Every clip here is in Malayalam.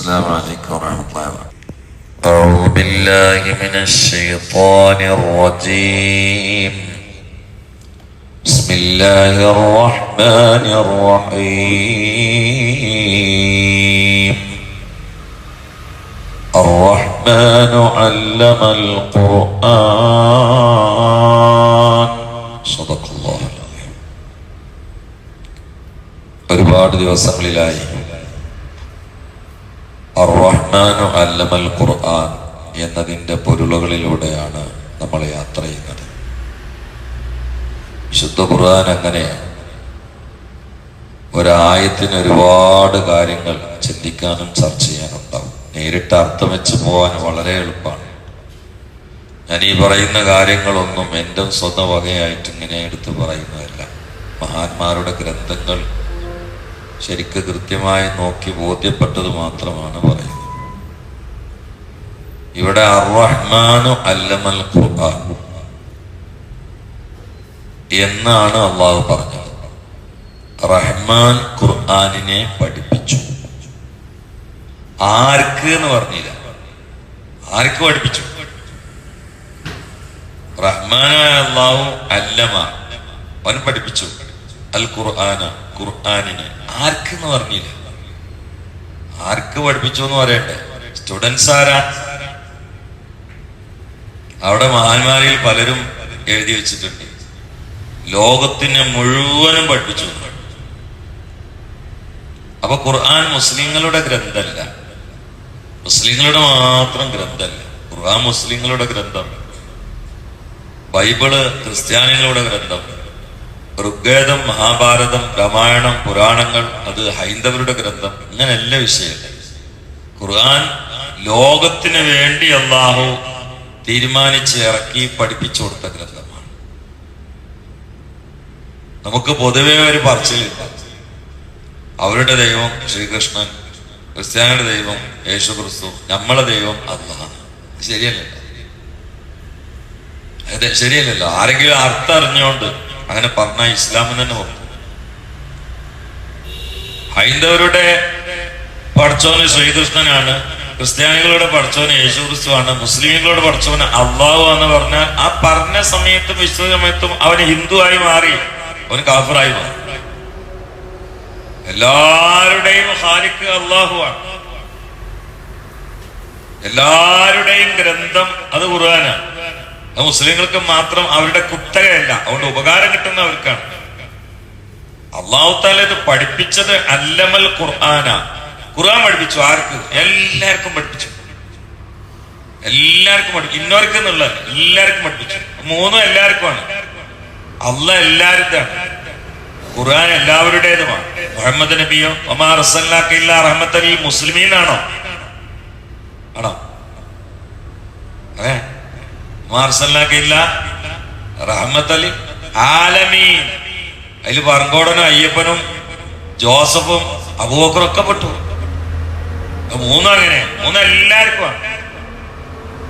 السلام عليكم ورحمة الله وبركاته أعوذ بالله من الشيطان الرجيم بسم الله الرحمن الرحيم الرحمن علم القرآن صدق الله العظيم ഒരുപാട് ദിവസങ്ങളിലായി അറഹ്മാനു ഖുർആൻ എന്നതിന്റെ പൊരുളുകളിലൂടെയാണ് നമ്മൾ യാത്ര ചെയ്യുന്നത്. വിശുദ്ധ ഖുർആൻ അങ്ങനെയാണ്. ഒരായത്തിന് ഒരുപാട് കാര്യങ്ങൾ ചിന്തിക്കാനും ചർച്ച ചെയ്യാനും ഉണ്ടാവും നേരിട്ട് അർത്ഥം വെച്ച് പോകാൻ വളരെ എളുപ്പമാണ്. ഞാൻ ഈ പറയുന്ന കാര്യങ്ങളൊന്നും എന്റെ സ്വന്തം വകയായിട്ട് ഇങ്ങനെ എടുത്ത് പറയുന്നതല്ല. മഹാന്മാരുടെ ഗ്രന്ഥങ്ങൾ ശരിക്ക് കൃത്യമായി നോക്കി ബോധ്യപ്പെട്ടത് മാത്രമാണ് പറയുന്നത്. ഇവിടെ അറഹ്മാനു അല്ലമൽ ഖുർആൻ എന്നാണ് അള്ളാഹു പറഞ്ഞത്. റഹ്മാൻ ഖുർആാനിനെ പഠിപ്പിച്ചു. ആർക്ക് എന്ന് പറഞ്ഞില്ല. ആർക്ക് പഠിപ്പിച്ചു? റഹ്മാനായ അള്ളാഹു അല്ലമ അവൻ പഠിപ്പിച്ചു. അൽ ഖുർആന ഖുർആനിനെ. ആർക്ക് എന്ന് പറഞ്ഞില്ല. ആർക്ക് പഠിപ്പിച്ചു എന്ന് പറയണ്ടേ? സ്റ്റുഡൻസ് ആരാ? അവിടെ മഹാന്മാരിൽ പലരും എഴുതി വെച്ചിട്ടുണ്ട്. ലോകത്തിനെ മുഴുവനും പഠിപ്പിച്ചു. അപ്പൊ ഖുർആൻ മുസ്ലിങ്ങളുടെ ഗ്രന്ഥല്ല. മുസ്ലിങ്ങളുടെ മാത്രം ഗ്രന്ഥല്ല. ഖുർആൻ മുസ്ലിങ്ങളുടെ ഗ്രന്ഥം. ബൈബിൾ ക്രിസ്ത്യാനികളുടെ ഗ്രന്ഥം. ഋഗ്വേദം മഹാഭാരതം രാമായണം പുരാണങ്ങൾ അത് ഹൈന്ദവരുടെ ഗ്രന്ഥം ഇങ്ങനെയല്ല വിഷയമല്ല ഖുർആൻ ലോകത്തിന് വേണ്ടി അള്ളാഹു തീരുമാനിച്ച് ഇറക്കി പഠിപ്പിച്ചു കൊടുത്ത ഗ്രന്ഥമാണ്. നമുക്ക് പൊതുവേ ഒരു പറച്ചിലില്ല. അവരുടെ ദൈവം ശ്രീകൃഷ്ണൻ ക്രിസ്ത്യാനിയുടെ ദൈവം യേശു ക്രിസ്തു നമ്മളെ ദൈവം അള്ളാഹാണ് ശരിയല്ലല്ലോ. അതെ ശരിയല്ലല്ലോ. ആരെങ്കിലും അർത്ഥം അറിഞ്ഞുകൊണ്ട് അങ്ങനെ പറഞ്ഞ ഇസ്ലാമിന് തന്നെ പറഞ്ഞു. ഹൈന്ദവരുടെ പഠിച്ചോന് ശ്രീകൃഷ്ണനാണ് ക്രിസ്ത്യാനികളുടെ പഠിച്ചവന് യേശു ക്രിസ്തുവാണ് മുസ്ലിങ്ങളുടെ പഠിച്ചവന് അള്ളാഹു എന്ന് പറഞ്ഞാൽ ആ പറഞ്ഞ സമയത്തും വിശ്വ സമയത്തും അവന് ഹിന്ദുവായി മാറി അവൻ കാഫറായി മാറി. എല്ലാവരുടെയും ഹാരിക്ക് അള്ളാഹുവാണ് എല്ലാവരുടെയും ഗ്രന്ഥം അത് ഖുർആനാണ്. മുസ്ലിങ്ങൾക്ക് മാത്രം അവരുടെ കുത്തകയല്ല. അതുകൊണ്ട് ഉപകാരം കിട്ടുന്നവർക്കാണ് അള്ളാഹു താല ഇത് പഠിപ്പിച്ചത് അല്ലമൽ ഖുർആന. ഖുർആൻ പഠിപ്പിച്ചു. ആർക്ക്? എല്ലാവർക്കും പഠിപ്പിച്ചു. എല്ലാവർക്കും പഠിപ്പിച്ചു. ഇന്നവർക്ക് എന്നുള്ള എല്ലാവർക്കും പഠിപ്പിച്ചു. മൂന്നും എല്ലാവർക്കുമാണ്. അല്ല എല്ലാവരുടെയാണ്. ഖുർആൻ എല്ലാവരുടേതുമാണ്. മുഹമ്മദ് നബിയോ ഒമാർ റസല്ലാക്കില്ല റഹ്മത്തലി മുസ്ലിമീനാണോ? ആണോ? അതെ. റഹ്മത്തലി. ആലമീൻ. അതിൽ പറങ്കോടനും അയ്യപ്പനും ജോസഫും അബൂബക്കറും ഒക്കെ പെട്ടു മൂന്നങ്ങനെ മൂന്നും അങ്ങനെ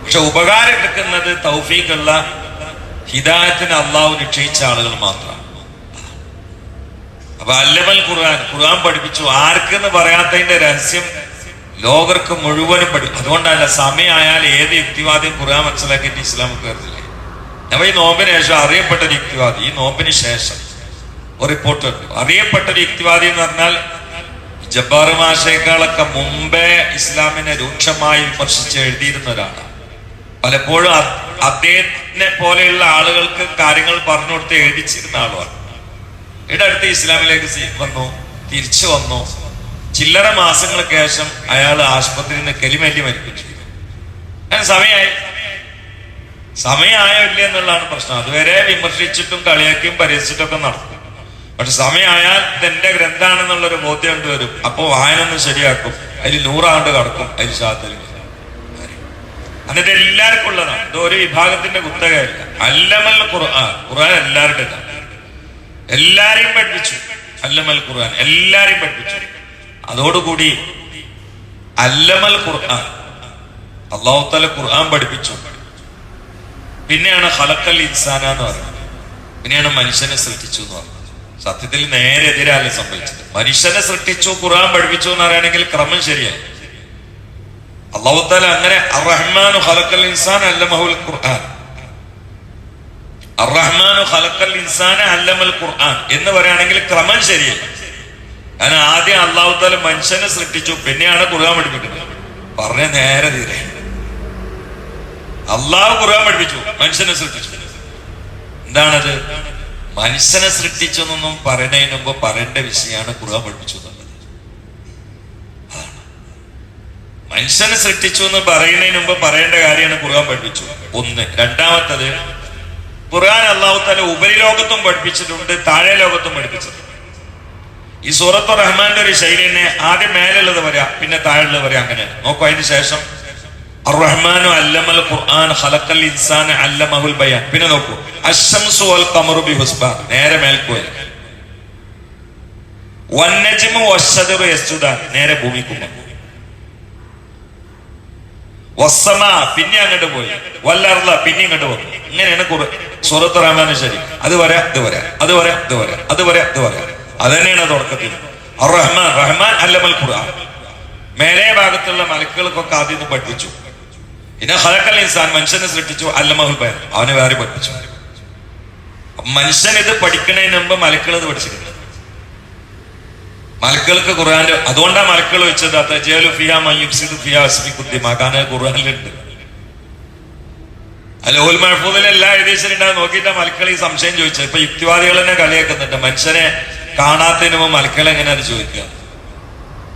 പക്ഷെ ഉപകാരം എടുക്കുന്നത് തൗഫീഖുള്ള ഹിദായത്തിന് അള്ളാഹു നിക്ഷയിച്ച ആളുകൾ മാത്രമാണ് അപ്പൊ അല്ലമൽ ഖുർആൻ. ഖുർആൻ പഠിപ്പിച്ചു. ആർക്കെന്ന് പറയാത്തതിന്റെ രഹസ്യം ലോകർക്ക് മുഴുവനും പഠി അതുകൊണ്ടല്ല സമയമായാൽ ഏത് യുക്തിവാദിയും ഖുർആൻ മനസ്സിലാക്കിയിട്ട് ഇസ്ലാം കയറുന്നില്ലേ അപ്പൊ ഈ നോമ്പിന് ശേഷം അറിയപ്പെട്ട ഒരു യുക്തിവാദി ഈ നോമ്പിന് ശേഷം ഒരു റിപ്പോർട്ട് അറിയപ്പെട്ട ഒരു യുക്തിവാദി എന്ന് പറഞ്ഞാൽ ജബ്ബാർ മാഷേക്കാളൊക്കെ മുമ്പേ ഇസ്ലാമിനെ രൂക്ഷമായി വിമർശിച്ച് എഴുതിയിരുന്ന ഒരാളാണ് പലപ്പോഴും അദ്ദേഹത്തിനെ പോലെയുള്ള ആളുകൾക്ക് കാര്യങ്ങൾ പറഞ്ഞു കൊടുത്ത് എഴുതിച്ചിരുന്ന ആളുമാണ്. ഇവിടെ അടുത്ത് ഇസ്ലാമിലേക്ക് വന്നു തിരിച്ചു വന്നു. ചില്ലറ മാസങ്ങൾക്ക് ശേഷം അയാൾ ആശുപത്രിയിൽ നിന്ന് കെലിമല്ലി മരിക്കും ചെയ്തു സമയമായി. സമയമായോ ഇല്ല എന്നുള്ളതാണ് പ്രശ്നം. അതുവരെ വിമർശിച്ചിട്ടും കളിയാക്കിയും പരിഹസിച്ചിട്ടൊക്കെ നടത്തും പക്ഷെ സമയമായാൽ ഇതെന്റെ ഗ്രന്ഥാണെന്നുള്ളൊരു ബോധ്യം കൊണ്ടുവരും അപ്പൊ വായന ഒന്ന് ശരിയാക്കും. അതിൽ നൂറാണ്ട് കടക്കും. അതിൽ ശാത്തലും എന്നിട്ട് എല്ലാവർക്കും ഉള്ളതാണ്. ഇത് ഒരു വിഭാഗത്തിന്റെ കുത്തകയല്ല. അല്ലമൽ ഖുർആൻ. ഖുർആൻ എല്ലാവരുടെ എല്ലാരെയും പഠിപ്പിച്ചു. അല്ലമൽ ഖുർആൻ. എല്ലാരെയും പഠിപ്പിച്ചു. അതോടുകൂടി അല്ലമൽ ഖുർആൻ അള്ളാഹു താല ഖുർആൻ പഠിപ്പിച്ചു. പിന്നെയാണ് ഹലക്കൽ ഇൻസാന എന്ന് പറയുന്നത്. പിന്നെയാണ് മനുഷ്യനെ സൃഷ്ടിച്ചു എന്ന് പറഞ്ഞത് സത്യത്തിൽ നേരെ എതിരല്ല സംഭവിച്ചത്. മനുഷ്യനെ സൃഷ്ടിച്ചു ഖുർആൻ പഠിപ്പിച്ചു എന്ന് പറയുകയാണെങ്കിൽ ക്രമം ശരിയായി അള്ളാഹുത്താല അങ്ങനെ അറഹ്മാനു ഖലഖൽ ഇൻസാൻ അല്ലമഹുൽ ഖുർആൻ. അറഹ്മാനു ഖലഖൽ ഇൻസാന അല്ലമൽ ഖുർആൻ എന്ന് പറയുകയാണെങ്കിൽ ക്രമം ശരിയല്ല. കാരണം ആദ്യം അള്ളാഹുത്താല മനുഷ്യനെ സൃഷ്ടിച്ചു പിന്നെയാണ് ഖുർആൻ പഠിപ്പിക്കുന്നത്. പറഞ്ഞ നേരെ തീരെ. അള്ളാഹു ഖുർആൻ പഠിപ്പിച്ചു മനുഷ്യനെ സൃഷ്ടിച്ചു. എന്താണത്? മനുഷ്യനെ സൃഷ്ടിച്ചു എന്നൊന്നും പറയുന്നതിന് മുമ്പ് പറയേണ്ട വിഷയമാണ് ഖുർആൻ പഠിപ്പിച്ചു മനുഷ്യനെ സൃഷ്ടിച്ചു എന്ന് പറയുന്നതിന് മുമ്പ് പറയേണ്ട കാര്യമാണ് ഖുർആൻ പഠിപ്പിച്ചു. ഒന്ന്. രണ്ടാമത്തത് ഖുർആൻ അള്ളാഹു താല ഉപരിലോകത്തും പഠിപ്പിച്ചിട്ടുണ്ട് താഴെ ലോകത്തും പഠിപ്പിച്ചിട്ടുണ്ട്. ഈ സൂറത്ത് റഹ്മാന്റെ ഒരു ശൈലി തന്നെ ആദ്യം മേലുള്ളത് വരാ പിന്നെ താഴെയുള്ളത് വരാ അങ്ങനെ. നോക്കൂ അതിന് ശേഷം അർറഹ്മാനു അല്ലമൽ അല്ലമഹുൽ പിന്നെ നോക്കൂ വൽ നേരെ നേരെ പിന്നെ അങ്ങോട്ട് പോയി വല്ലർല പിന്നെ ഇങ്ങോട്ട് പോകും ഇങ്ങനെയാണ് കുറ സൂറത്ത് റഹ്മാൻ ശരി അത് വരാ ഇത് വരാ അത് വരാ ഇത് വരാ അത് വരാ ഇത് വരാ. അത് തന്നെയാണ് തുടക്കത്തിൽ. റഹ്മാൻ റഹ്മാൻ അല്ലമൽ ഖുർആൻ. മേലെ ഭാഗത്തുള്ള മലക്കുകൾക്കൊക്കെ ആദ്യം ഒന്ന് പഠിപ്പിച്ചു. പിന്നെ ഹലക്കൽ ഇൻസാൻ മനുഷ്യനെ സൃഷ്ടിച്ചു അല്ലമഹുൽ ബയൻ. അവനെ വേറെ പഠിപ്പിച്ചു. മനുഷ്യൻ ഇത് പഠിക്കുന്നതിന് മുമ്പ് മലക്കൾ ഇത് പഠിച്ചിട്ടുണ്ട്. മലക്കുകൾക്ക് ഖുർആാന്റെ അതുകൊണ്ടാണ് മലക്കൾ വെച്ചത്. അത്തജേലു ഫിയ മയ്യുബ്സിദു ഫിയ അസ്മിക്കുദ്ദിമാക്കാൻ ഖുർആാനിലുണ്ട്. അല്ല ഓൽ എല്ലാ ഏകദേശം നോക്കിയിട്ടാ മലക്കൾ ഈ സംശയം ചോദിച്ചത്. ഇപ്പൊ യുക്തിവാദികൾ തന്നെ കളിയാക്കുന്നുണ്ട്. മനുഷ്യനെ കാണാത്തതിന് മുമ്പ് മലക്കൾ എങ്ങനെ ചോദിക്കുക?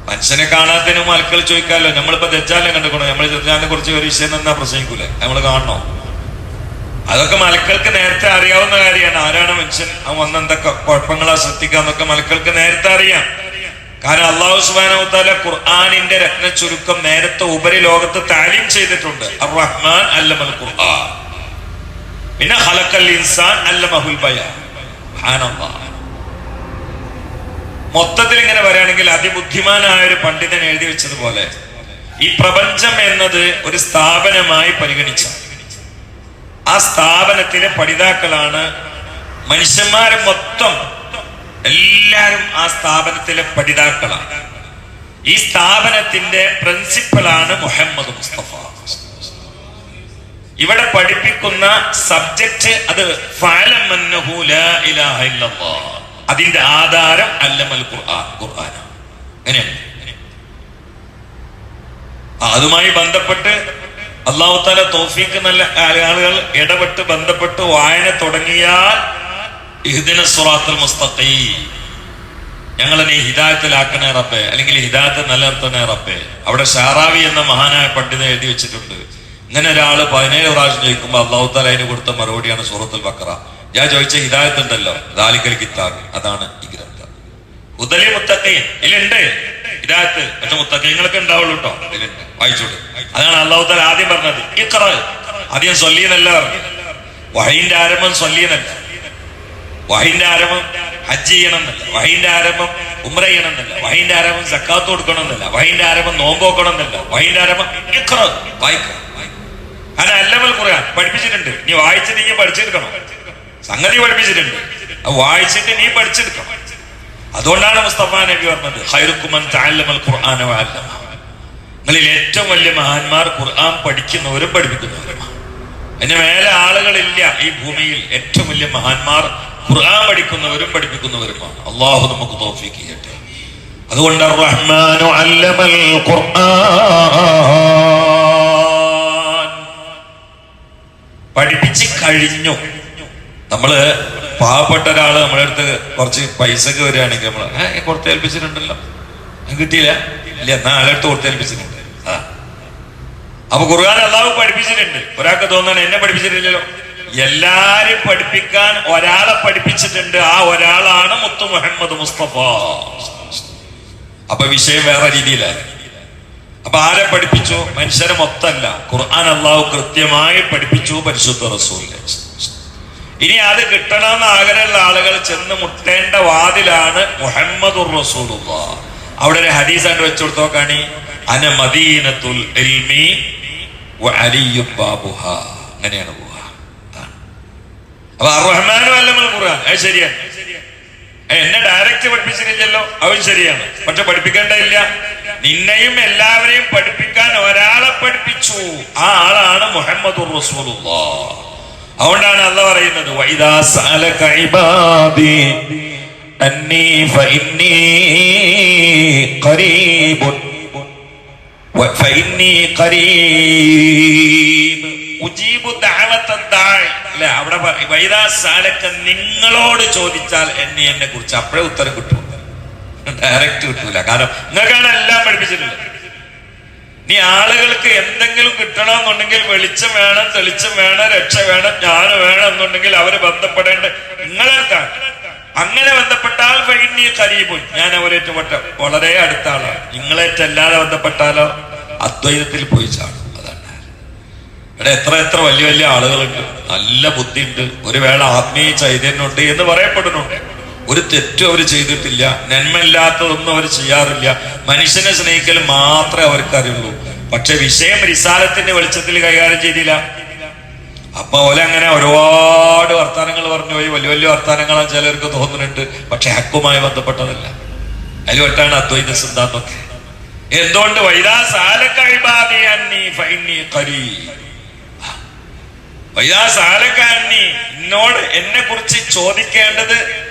മനുഷ്യനെ കാണാത്തതിന് മുമ്പ് മലക്കൾ ചോദിക്കാമല്ലോ. നമ്മളിപ്പോ ദജ്ജാലിനെ കണ്ടുക്കണോ നമ്മൾ ദജ്ജാലിനെ കുറിച്ച് ഒരു വിഷയം തന്നാ പ്രസംഗിക്കൂലേ? നമ്മൾ കാണണോ? അതൊക്കെ മലക്കൾക്ക് നേരത്തെ അറിയാവുന്ന കാര്യമാണ്. ആരാണ് മനുഷ്യൻ? വന്ന എന്തൊക്കെ കുഴപ്പങ്ങളാ ശ്രദ്ധിക്കാന്നൊക്കെ മലക്കൾക്ക് നേരത്തെ അറിയാം. കാരണം അള്ളാഹു സുബാനോത്താല ഖുർആാനിന്റെ രത്ന ചുരുക്കം നേരത്തെ ഉപരി ലോകത്ത് താലീം ചെയ്തിട്ടുണ്ട്. റഹ്മാൻ അല്ലമൽ ഖുർആൻ. പിന്നെ ഹലക്കൽ ഇൻസാൻ അല്ലമഹുൽ ബയാൻ. മൊത്തത്തിൽ ഇങ്ങനെ പറയുകയാണെങ്കിൽ അതിബുദ്ധിമാനായ ഒരു പണ്ഡിതൻ എഴുതി വെച്ചതുപോലെ ഈ പ്രപഞ്ചം എന്നത് ഒരു സ്ഥാപനമായി പരിഗണിച്ച ആ സ്ഥാപനത്തിലെ പഠിതാക്കളാണ് മനുഷ്യന്മാർ മൊത്തം എല്ലാരും ആ സ്ഥാപനത്തിലെ പഠിതാക്കളാണ് ഈ സ്ഥാപനത്തിന്റെ പ്രിൻസിപ്പലാണ് മുഹമ്മദ് മുസ്തഫ ഇവിടെ പഠിപ്പിക്കുന്ന സബ്ജക്റ്റ് അത് ഫഅലമന്നഹു ലാ ഇലാഹ ഇല്ലല്ലാഹ്. അതിന്റെ ആധാരം അല്ലമൽ ഖുർആൻ ഖുർആനാണ്. അതുമായി ബന്ധപ്പെട്ട് അള്ളാഹു താല തോഫീക്ക് നല്ല ആളുകൾ ഇടപെട്ട് ബന്ധപ്പെട്ട് വായന തുടങ്ങിയാൽ ഇഹ്ദിന സുറാത്തുൽ മുസ്തഖീം. ഞങ്ങളെ നീ ഹിദായത്തിലാക്കണേ റബ്ബേ. അല്ലെങ്കിൽ ഹിദായത്ത് നിലനിർത്തണേ റബ്ബേ. അവിടെ ഷാറാവി എന്ന മഹാനായ പണ്ഡിതൻ എഴുതി വെച്ചിട്ടുണ്ട്. ഇങ്ങനെ ഒരാൾ പതിനേഴ് പ്രാവശ്യം ചോദിക്കുമ്പോൾ അള്ളാഹു താല അതിന് കൊടുത്ത മറുപടിയാണ് സൂറത്തുൽ ബക്കറ. ഞാൻ ചോദിച്ച ഹിദായത്ത് ഉണ്ടല്ലോ ദാലിക്കൽ കിതാബ് അതാണ് ഈ ഗ്രന്ഥം. ഉദലി മുത്തക്കയൻ ഇതിലുണ്ട്. ഹിദായത്ത്. പക്ഷെ മുത്തക്കയങ്ങളൊക്കെ ഉണ്ടാവുള്ളൂ കേട്ടോ ഇതിലുണ്ട്. വായിച്ചോളൂ. അതാണ് അള്ളാഹു താല ആദ്യം പറഞ്ഞത്. ഇഖറ. ആദ്യം സൊല്ലീന്നല്ല പറഞ്ഞു വഹീന്റെ ആരംഭം സൊല്ലീന്നല്ല. വഹിന്റെ ആരംഭം ഹജ്ജ് ചെയ്യണമെന്നല്ല. വഹിന്റെ ആരംഭം ഉമ്ര ചെയ്യണമെന്നല്ല. വഹിന്റെ ആരംഭം സക്കാത്ത് കൊടുക്കണം എന്നല്ല വഹിന്റെ ആരംഭം നോമ്പ് നോക്കണം എന്നല്ല വഹിന്റെ ആരംഭം ഇഖ്റ, വായിക്കണം അത് അല്ലമൽ ഖുർആൻ. പഠിപ്പിച്ചിട്ടുണ്ട്. നീ വായിച്ചിട്ട് നീ പഠിച്ചെടുക്കണം. സംഗതി പഠിപ്പിച്ചിട്ടുണ്ട്. വായിച്ചിട്ട് നീ പഠിച്ചെടുക്കണം. അതുകൊണ്ടാണ് മുസ്തഫ നബി പറഞ്ഞത് ഹൈറുക്കുമൻ താലമൽ ഖുർആന നിങ്ങളിൽ ഏറ്റവും വലിയ മഹാന്മാർ ഖുർആൻ പഠിക്കുന്നവരും പഠിപ്പിക്കുന്നവരുമാണ്. അതിന് മേലെ ആളുകളില്ല ഈ ഭൂമിയിൽ ഏറ്റവും വലിയ മഹാന്മാർ ഖുർആൻ പഠിക്കുന്നവരും പഠിപ്പിക്കുന്നവരുമാണ്. അള്ളാഹു നമുക്ക് തോഫിക്ക് ചെയ്യട്ടെ. അതുകൊണ്ട് റഹ്മാനു അല്ലമൽ ഖുർആൻ. പഠിപ്പിച്ച് കഴിഞ്ഞു. നമ്മൾ പാവപ്പെട്ട ഒരാൾ നമ്മുടെ അടുത്ത് കുറച്ച് പൈസക്ക് വരികയാണെങ്കിൽ നമ്മൾ ഏഹ് കൊടുത്ത് ഏൽപ്പിച്ചിട്ടുണ്ടല്ലോ. അത് കിട്ടിയില്ല. ഇല്ല എന്നാ ആളെടുത്ത് കൊടുത്ത് ഏൽപ്പിച്ചിട്ടുണ്ട്. ആ. അപ്പൊ ഖുർആൻ അള്ളാഹു പഠിപ്പിച്ചിട്ടുണ്ട്. ഒരാൾക്ക് തോന്നണം എന്നെ പഠിപ്പിച്ചിട്ടില്ലല്ലോ. എല്ലാരും പഠിപ്പിക്കാൻ ഒരാളെ പഠിപ്പിച്ചിട്ടുണ്ട്. ആ ഒരാളാണ് മുത്തു മുഹമ്മദ് മുസ്തഫ. അപ്പൊ വിഷയം വേറെ രീതിയിലായി അപ്പൊ ആരെ പഠിപ്പിച്ചു? മനുഷ്യരെ മൊത്തമല്ല. ഖുർആൻ അള്ളാഹു കൃത്യമായി പഠിപ്പിച്ചു പരിശുദ്ധ റസൂലിനെ. ഇനി അത് കിട്ടണമെന്ന് ആഗ്രഹമുള്ള ആളുകൾ ചെന്ന് മുട്ടേണ്ട വാതിലാണ് മുഹമ്മദ് റസൂലുള്ള. അവിടെ ഒരു ഹദീസ് ഹദീസായിട്ട് വെച്ചു കൊടുത്തോക്കാണി അന മദീനത്തുൽ ഇൽമി അങ്ങനെയാണ് റഹ്മാനും ഖുർആൻ. ശരിയാണ് എന്നെ ഡയറക്റ്റ് പഠിപ്പിച്ചിട്ടില്ലല്ലോ. അവൻ ശരിയാണ്. പക്ഷെ പഠിപ്പിക്കേണ്ടതില്ല. നിന്നെയും എല്ലാവരെയും പഠിപ്പിക്കാൻ ഒരാളെ പഠിപ്പിച്ചു. ആ ആളാണ് മുഹമ്മദ് അതുകൊണ്ടാണ് അല്ല പറയുന്നത് അവിടെ പറ- വൈദാ സഅലക നിങ്ങളോട് ചോദിച്ചാൽ എന്നെ എന്നെ കുറിച്ച് അപ്പോഴേ ഉത്തരം കിട്ടും. ഡയറക്റ്റ് കിട്ടൂല. കാരണം നിങ്ങൾക്കാണ് എല്ലാം പഠിപ്പിച്ചിട്ടുള്ളത്. നീ ആളുകൾക്ക് എന്തെങ്കിലും കിട്ടണമെന്നുണ്ടെങ്കിൽ വെളിച്ചം വേണം തെളിച്ചം വേണം രക്ഷ വേണം ജ്ഞാനം വേണം എന്നുണ്ടെങ്കിൽ അവർ ബന്ധപ്പെടേണ്ട നിങ്ങളെടുത്താണ് അങ്ങനെ ബന്ധപ്പെട്ടാൽ വൈകി കരീബുൻ. ഞാൻ അവരേറ്റ് വളരെ അടുത്ത നിങ്ങളേറ്റല്ലാതെ ബന്ധപ്പെട്ടാലോ? അദ്വൈതത്തിൽ പോയി ചാടും. അതാണ്. ഇവിടെ എത്ര എത്ര വലിയ വലിയ ആളുകളുണ്ട്. നല്ല ബുദ്ധിയുണ്ട്. ഒരു വേള ആത്മീയ ചൈതന്യമുണ്ട് എന്ന് പറയപ്പെടുന്നുണ്ട്. ഒരു തെറ്റും അവർ ചെയ്തിട്ടില്ല. നന്മയില്ലാത്തതൊന്നും അവർ ചെയ്യാറില്ല. മനുഷ്യനെ സ്നേഹിക്കൽ മാത്രമേ അവർക്ക് അറിയുള്ളൂ പക്ഷെ വിഷയം റിസാലത്തിന്റെ വെളിച്ചത്തിൽ കൈകാര്യം ചെയ്തില്ല. അപ്പൊ ഓല അങ്ങനെ ഒരുപാട് വർത്താനങ്ങൾ പറഞ്ഞു. പോയി വലിയ വലിയ വർത്താനങ്ങളാണ് ചിലർക്ക് തോന്നുന്നുണ്ട്. പക്ഷെ ഹക്കുമായി ബന്ധപ്പെട്ടതല്ല. അതിൽ ഒറ്റാണ് അദ്വൈത സിദ്ധാന്തമൊക്കെ. എന്തുകൊണ്ട്? വൈദാ എന്നോട് എന്നെ കുറിച്ച് ചോദിക്കേണ്ടത്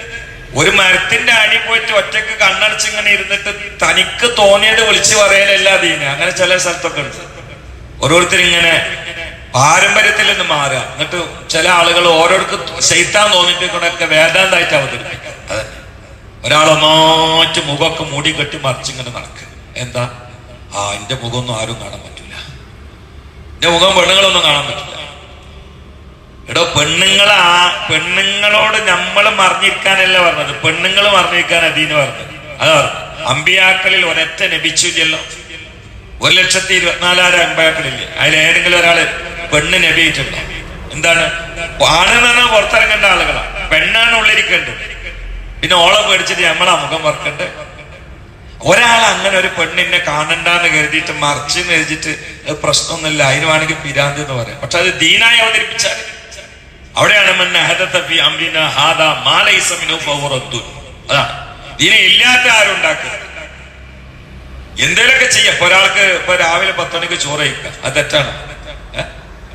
ഒരു മരത്തിന്റെ അടി പോയിട്ട് ഒറ്റയ്ക്ക് കണ്ണടച്ച് ഇങ്ങനെ ഇരുന്നിട്ട് തനിക്ക് തോന്നിയത് വിളിച്ചു പറയലല്ല ദീന്. അങ്ങനെ ചില സ്ഥലത്തൊക്കെ ഉണ്ട്. ഓരോരുത്തർ ഇങ്ങനെ പാരമ്പര്യത്തിൽ നിന്ന് മാറുക. എന്നിട്ട് ചില ആളുകൾ ഓരോരുത്തർ ചെയ്ത്താൻ കൂടെയൊക്കെ വേദാന്തായിട്ട് അവതരിപ്പിക്കും. അതെ. ഒരാളെ മാറ്റി മുഖമൊക്കെ മൂടി കെട്ടി മറിച്ചിങ്ങനെ നടക്കുക. എന്താ? ആ എന്റെ മുഖമൊന്നും ആരും കാണാൻ പറ്റില്ല എന്റെ മുഖം പെണ്ണുങ്ങളൊന്നും കാണാൻ പറ്റില്ല എടോ പെണ്ണുങ്ങളാ പെണ്ണുങ്ങളോട് നമ്മൾ മറിഞ്ഞിരിക്കാനല്ല പറഞ്ഞത്? പെണ്ണുങ്ങൾ മറിഞ്ഞിരിക്കാൻ അതീന്ന് പറഞ്ഞത്. അതാ പറഞ്ഞു അമ്പിയാക്കളിൽ ഒരൊറ്റ നബിച്ചില്ലല്ലോ. ഒരു ലക്ഷത്തി ഇരുപത്തിനാലായിരം അമ്പിയാക്കളില്ലേ? അതിൽ ഏതെങ്കിലും ഒരാൾ പെണ്ണ് നബിയിട്ടുണ്ടോ എന്താണ്? ആണെന്നാണ് പുറത്തിറങ്ങേണ്ട ആളുകളാണ് പെണ്ണാണ് ഉള്ളിരിക്കേണ്ടത്. പിന്നെ ഓളെ പേടിച്ചിട്ട് നമ്മളാ മുഖം വറക്കണ്ടേ ഒരാൾ അങ്ങനെ ഒരു പെണ്ണിനെ കാണണ്ടെന്ന് കരുതിയിട്ട് മറിച്ച് കരുതിയിട്ട് പ്രശ്നമൊന്നുമില്ല. അതിന് വേണമെങ്കിൽ പിരാന്തി എന്ന് പറയാം. പക്ഷെ അത് ദീനായി അവതരിപ്പിച്ചാൽ അവിടെയാണ് ഇനി ഇല്ലാത്ത ആരുണ്ടാക്കുക എന്തേലൊക്കെ ചെയ്യാം. ഒരാൾക്ക് ഇപ്പൊ രാവിലെ പത്ത് മണിക്ക് ചോറ് കഴിക്കുക. അത് തെറ്റാണ്.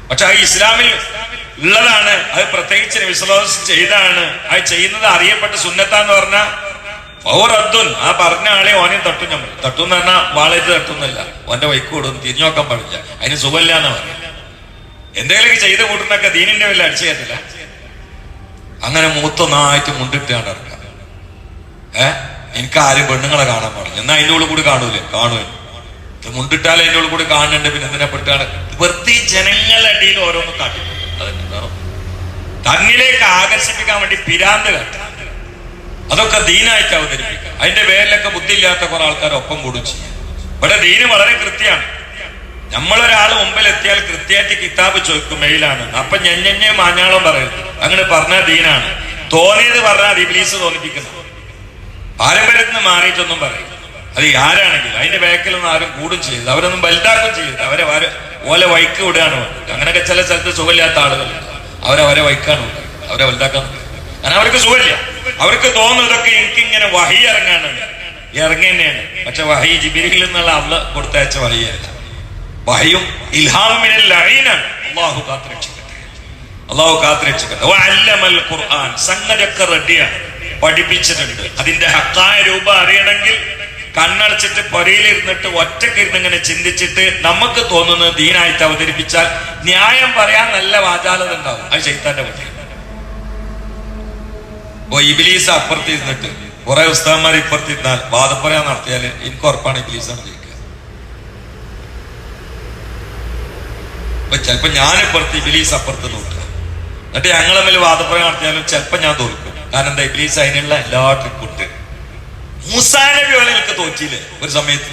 പക്ഷെ ആ ഇസ്ലാമിൽ ഉള്ളതാണ്. അത് പ്രത്യേകിച്ച് വിശ്വാസം ചെയ്താണ്. അത് ചെയ്യുന്നത് അറിയപ്പെട്ട സുന്നത്താന്ന് പറഞ്ഞ പൗറദ്ദുൻ ആ പറഞ്ഞ ആളെ ഓനെ തട്ടും നമ്മൾ തട്ടും എന്ന് പറഞ്ഞാൽ വാളേറ്റ് തട്ടുന്നല്ല ഓന്റെ വൈക്കോടും തിരിഞ്ഞു നോക്കാൻ പാടില്ല. അതിന് സുഖമില്ല എന്ന് എന്തെങ്കിലുമൊക്കെ ചെയ്ത് കൂട്ടുന്നൊക്കെ ദീനിന്റെ വല്ല അടിച്ചു കയറ്റില്ല അങ്ങനെ മൂത്തൊന്നായിട്ട് മുണ്ടിട്ടാണ് ഇറക്കുക. ഏ? എനിക്ക് ആരും പെണ്ണുങ്ങളെ കാണാൻ പാടില്ല. എന്നാ അതിന്റെ ഉള്ളിൽ കൂടി കാണൂലേ? കാണുവേ. ഇത് മുണ്ടിട്ടാലേ അതിന്റെ ഉള്ളിൽ കൂടി കാണുന്നുണ്ട് പിന്നെ എന്തിനെ പെട്ടാണ്? വെറുതെ ജനങ്ങളുടെ അടിയിൽ ഓരോന്ന് കാട്ടി. തന്നിലേക്ക് ആകർഷിപ്പിക്കാൻ വേണ്ടി പിരാന്ത് അതൊക്കെ ദീനായിട്ട് അവതരിപ്പിക്കുക. അതിന്റെ പേരിലൊക്കെ ബുദ്ധിയില്ലാത്ത കുറെ ആൾക്കാർ ഒപ്പം കൂടും ചെയ്യും ഇവിടെ ദീന് വളരെ കൃത്യമാണ്. നമ്മളൊരാൾ മുമ്പിൽ എത്തിയാൽ കൃത്യമായിട്ട് കിതാബ് ചോദിക്കും മെയിലാണ്. അപ്പൊ ഞെഞ്ഞെ മാഞ്ഞാളം പറയരുത് അങ്ങനെ പറഞ്ഞ ദീനാണ്. തോന്നിയത് പറഞ്ഞാൽ ഇബ്ലീസ് തോന്നിപ്പിക്കുന്നു. പാരമ്പര്യത്തിൽ നിന്ന് മാറിയിട്ടൊന്നും പറയും. അത് ആരാണെങ്കിലും. അതിന്റെ ബാക്കിലൊന്നും ആരും കൂടും ചെയ്ത് അവരൊന്നും വലുതാക്കും ചെയ്ത് അവരെ വര- ഓലെ വൈക്ക് വിടുകയാണ് അങ്ങനെയൊക്കെ ചില സ്ഥലത്ത് സുഖമില്ലാത്ത ആളുകൾ അവരവരെ വൈക്കാണ് അവരെ വലുതാക്കാൻ. കാരണം അവർക്ക് സുഖമില്ല. അവർക്ക് തോന്നുന്നതൊക്കെ എനിക്ക് ഇങ്ങനെ വഹി ഇറങ്ങാനാണ്. ഇറങ്ങി തന്നെയാണ്. പക്ഷെ വഹി ജിബിരിയിൽ നിന്നുള്ള അവൾ കൊടുത്തയച്ച വഹിയല്ല വഹയും ഖുർആൻ പഠിപ്പിച്ചിട്ടുണ്ട്. അതിന്റെ ഹക്കായ രൂപം അറിയണമെങ്കിൽ കണ്ണടച്ചിട്ട് പൊരയിലിരുന്നിട്ട് ഒറ്റക്കിരുന്ന് ഇങ്ങനെ ചിന്തിച്ചിട്ട് നമുക്ക് തോന്നുന്നത് ദീനായിട്ട് അവതരിപ്പിച്ചാൽ ന്യായം പറയാൻ നല്ല വാചാലത ഉണ്ടാവും. അത് ചെയ്താന്റെ പറ്റി ഓ ഇബിലീസ് അപ്പുറത്തിരുന്നിട്ട് കുറെ ഉസ്താന്മാർ ഇപ്പുറത്തിരുന്നാൽ ഇരുന്നാൽ നടത്തിയാൽ എനിക്ക് ഉറപ്പാണ് ഇബിലീസാണ് ജയിക്കുക അപ്പൊ ചിലപ്പോ ഞാനിപ്പുറത്ത് ഇബിലീസ് അപ്പുറത്ത് നോക്കുക. എന്നിട്ട് ഞങ്ങൾ തമ്മിൽ വാദപ്രയം നടത്തിയാലും ചിലപ്പോ ഞാൻ തോൽക്കും. കാരണം എന്താ ഇബിലീസ് അതിനുള്ള എല്ലാ ട്രിക്കും ഉണ്ട്. മൂസാനബി എനിക്ക് തോറ്റില്ലേ ഒരു സമയത്ത്?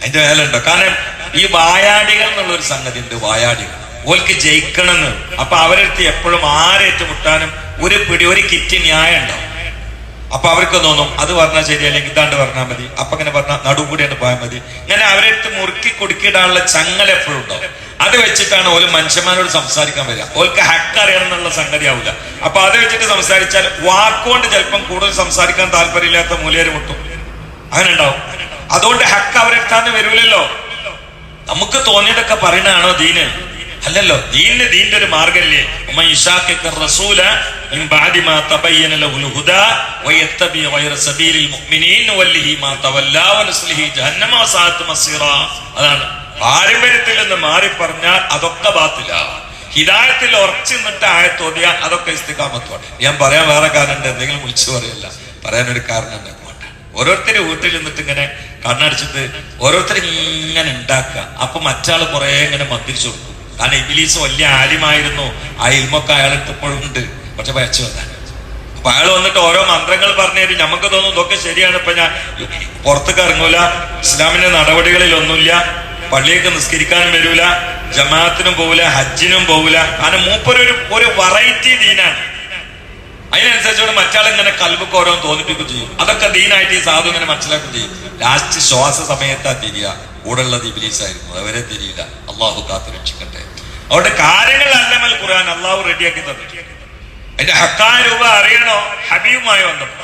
അതിന്റെ വേല ഉണ്ടോ കാരണം ഈ വായാടികൾ എന്നുള്ള ഒരു സംഗതി ഉണ്ട് വായാടികൾ. ഓൽക്ക് ജയിക്കണമെന്ന്. അപ്പൊ അവരെടുത്ത് എപ്പോഴും ആരേറ്റുമുട്ടാനും ഒരു പിടി ഒരു കിറ്റ് ന്യായം ഉണ്ടാവും അപ്പൊ അവർക്ക് തോന്നും അത് പറഞ്ഞാൽ ശരി അല്ലെങ്കിൽ ഇതാണ്ട് പറഞ്ഞാൽ മതി. അപ്പൊ ഇങ്ങനെ പറഞ്ഞാൽ നടു കൂടിയാണ് പോയാൽ മതി. ഇങ്ങനെ അവരെടുത്ത് മുറുക്കി കുടുക്കിയിടാനുള്ള ചങ്ങല എപ്പോഴും ഉണ്ടോ അത് വെച്ചിട്ടാണ് ഓൽ മനുഷ്യന്മാരോട് സംസാരിക്കാൻ വരിക. ഓൽക്ക് ഹക്ക് അറിയണം എന്നുള്ള സംഗതി ആവില്ല അപ്പൊ അത് വെച്ചിട്ട് സംസാരിച്ചാൽ വാക്കുകൊണ്ട് ചിലപ്പം കൂടുതൽ സംസാരിക്കാൻ താല്പര്യമില്ലാത്ത മൂലയർ മുട്ടും. അങ്ങനെ ഉണ്ടാവും. അതുകൊണ്ട് ഹക്ക് അവരെടുത്താന്ന് വരൂലല്ലോ. നമുക്ക് തോന്നിയതൊക്കെ പറയണാണോ ദീന്? അല്ലല്ലോ. ദീനിന് ദീന്റെ ഒരു മാർഗല്ലേ من بعد ما تبين له الهدى ويتبع غير سبيل المؤمنين نوله ما تولى ونصله جهنم وساءت مصيرا അതാണ് പാരമ്പര്യത്തിൽ നിന്ന് മാറി പറഞ്ഞാൽ അതൊക്കെ ബാത്തില ഹിദായത്തിൽ ഉറച്ചു നിന്നിട്ട് ആയത്തോതിയ അതൊക്കെ ഇസ്തികാമത്തോടെ ഞാൻ പറയാൻ വേറെ കാരണം എന്തെങ്കിലും വിളിച്ചു പറയല്ല പറയാനൊരു കാരണം ഉണ്ട് അതുകൊണ്ടാണ് ഓരോരുത്തര് വീട്ടിൽ നിന്നിട്ട് ഇങ്ങനെ കണ്ണടിച്ചിട്ട് ഓരോരുത്തർ ഇങ്ങനെ ഉണ്ടാക്കുക അപ്പൊ മറ്റാൾ കുറെ ഇങ്ങനെ മന്ത്രിച്ചു കൊടുക്കും കാരണം ഇബിലീസ് വലിയ ആലിമായിരുന്നു ആ ഇൽമൊക്കെ അയാൾക്ക് ഇപ്പോഴും ഉണ്ട് പക്ഷെ വയച്ചു വന്നാണ് അപ്പൊ അയാൾ വന്നിട്ട് ഓരോ മന്ത്രങ്ങൾ പറഞ്ഞു തരും നമുക്ക് തോന്നും ഇതൊക്കെ ശരിയാണ്. ഇപ്പൊ ഞാൻ പുറത്തേക്ക് ഇറങ്ങൂല. ഇസ്ലാമിന്റെ നടപടികളിൽ ഒന്നുമില്ല പള്ളിയൊക്കെ നിസ്കരിക്കാൻ വരൂല. ജമാഅത്തിനും പോവില്ല ഹജ്ജിനും പോവില്ല കാരണം മൂപ്പരൊരു ഒരു വെറൈറ്റി ദീനാണ്. അതിനനുസരിച്ചുകൊണ്ട് മറ്റാൾ ഇങ്ങനെ കൽബൊക്കെ ഓരോന്ന് തോന്നിപ്പിക്കുകയും ചെയ്യും. അതൊക്കെ ദീനായിട്ട് ഈ സാധു ഇങ്ങനെ മനസ്സിലാക്കുകയും ചെയ്യും. ലാസ്റ്റ് ശ്വാസ സമയത്താ തിരിയ. കൂടെ ഉള്ളത് ഇബിലീസായിരുന്നു. അവരെ തിരിയില്ല. അള്ളാഹു കാത്തു രക്ഷിക്കട്ടെ അവരുടെ കാര്യങ്ങൾ അല്ലമൽ ഖുർആൻ അള്ളാഹു റെഡിയാക്കി തന്നു അതിന്റെ ഹക്കായ രൂപ അറിയണോ ഹബീബുമായി ബന്ധപ്പെട്ടു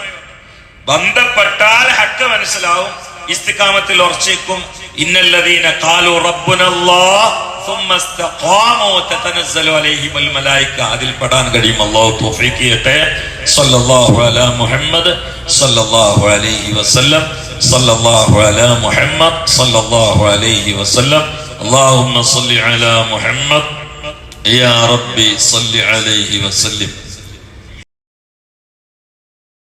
ബന്ധപ്പെട്ടാൽ ഹക്ക് മനസ്സിലാവും ഇസ്തിക്കാമത്തിൽ ഉറച്ചേക്കും ഇന്നല്ലദീന ഖാലു റബ്ബുനല്ലാഹ് ثم استقاموا تتنزل عليهم الملائكه അതിൽ പെടാൻ കഴിയും അല്ലാഹു തൗഫീഖ് ചെയ്യട്ടെ സല്ലല്ലാഹു അലാ മുഹമ്മദ് സല്ലല്ലാഹു അലൈഹി വസല്ലം സല്ലല്ലാഹു അലാ മുഹമ്മദ് സല്ലല്ലാഹു അലൈഹി വസല്ലം اللهم صل على محمد يا ربي صل عليه وسلم